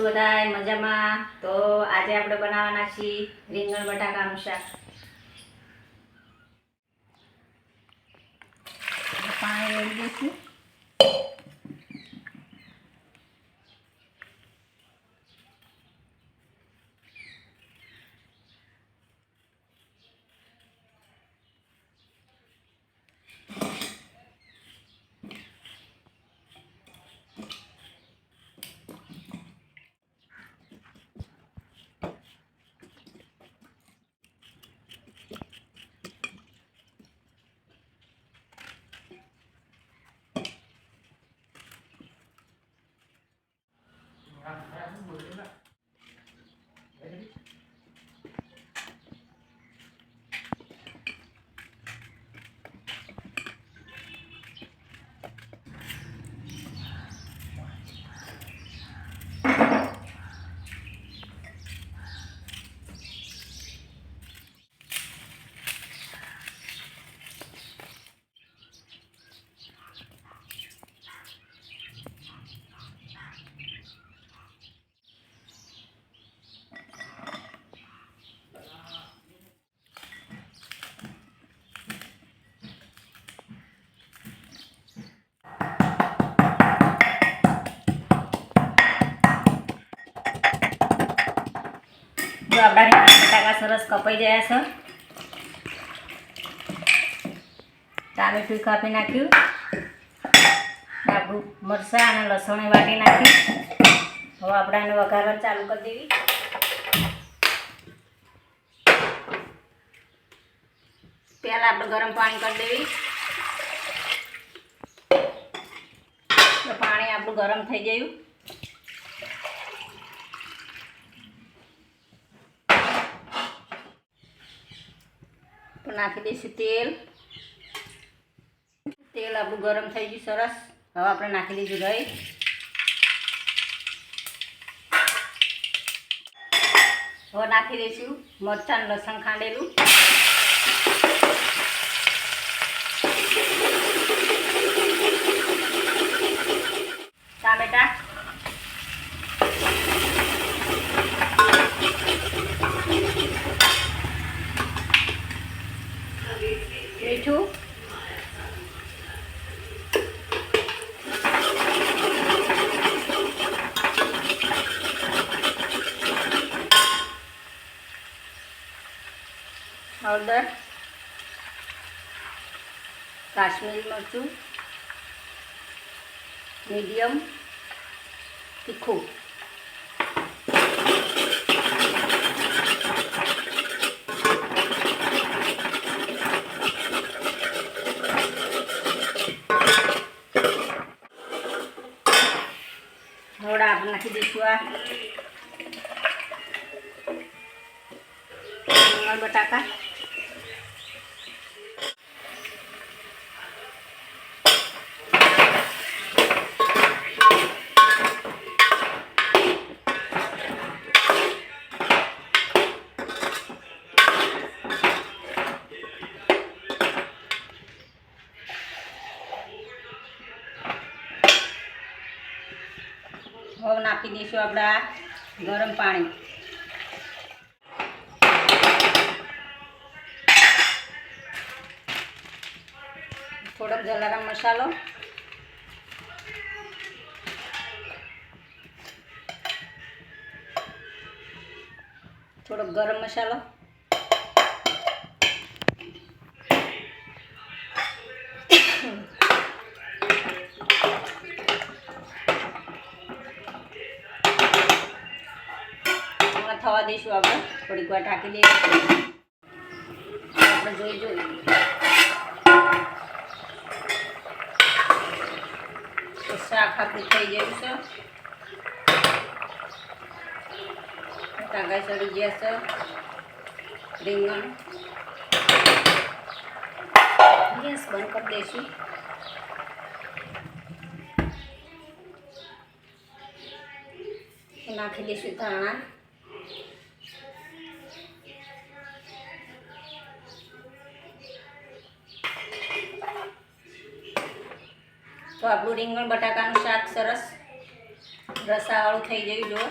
બધાય? મજામાં? તો આજે આપણે બનાવવાના છીએ રીંગણ બટાકાનું શાક. પાણી દઈશું. જો આપણા બટાકા સરસ કપાઈ ગયા છે. ટામેટું કાપી નાખ્યું. આપણું મરચાં અને લસણ વાટી નાખ્યું. હવે આપણે એને વઘારવાનું ચાલુ કરી દેવી. પહેલાં આપણે ગરમ પાણી કરી દેવી. પાણી આપણું ગરમ થઈ ગયું. નાખી દઈશું તેલ. તેલ આપણું ગરમ થઈ ગયું સરસ. હવે આપણે નાખી દઈશું દહીં. હવે નાખી દઈશું મરચાં, લસણ ખાંડેલું ટામેટા મીઠું હળદર કાશ્મીરી મરચું મીડિયમ તીખું. થોડા આપણે નાખી દઈશું આ. બટાકા. હવે નાખી દઈશું આપણે ગરમ પાણી. થોડોક જલારામ મસાલો. થોડોક ગરમ મસાલો. થવા દઈશું આપણે. થોડીક વાર ઢાંકી દઈએ આપણે જોઈ જોઈએ તો શાક આપણું થઈ ગયું છે. ટાંગા ચડી ગયા છે. રીંગણ. ગેસ બંધ નાખી દઈશું ધાણા. તો આપણું રીંગણ બટાકાનું શાક સરસ. રસાવાળું થઈ ગયું જો